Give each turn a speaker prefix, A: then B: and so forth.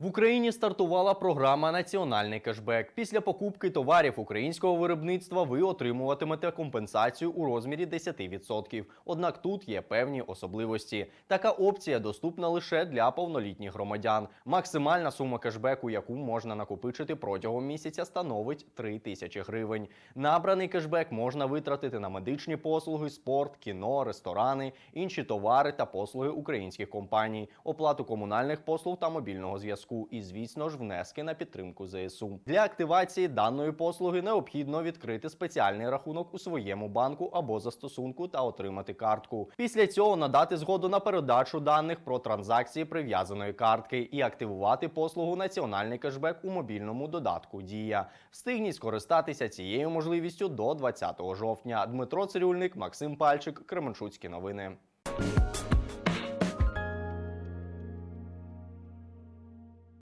A: В Україні стартувала програма Національний кешбек. Після покупки товарів українського виробництва ви отримуватимете компенсацію у розмірі 10%. Однак тут є певні особливості. Така опція доступна лише для повнолітніх громадян. Максимальна сума кешбеку, яку можна накопичити протягом місяця, становить 3 тисячі гривень. Набраний кешбек можна витратити на медичні послуги, спорт, кіно, ресторани, інші товари та послуги українських компаній, оплату комунальних послуг та мобільного зв'язку і, звісно ж, внески на підтримку ЗСУ. Для активації даної послуги необхідно відкрити спеціальний рахунок у своєму банку або застосунку та отримати картку. Після цього надати згоду на передачу даних про транзакції прив'язаної картки і активувати послугу Національний кешбек у мобільному додатку Дія. Встигніть скористатися цією можливістю до 20 жовтня. Дмитро Цирюльник, Максим Пальчик, Кременчуцькі новини.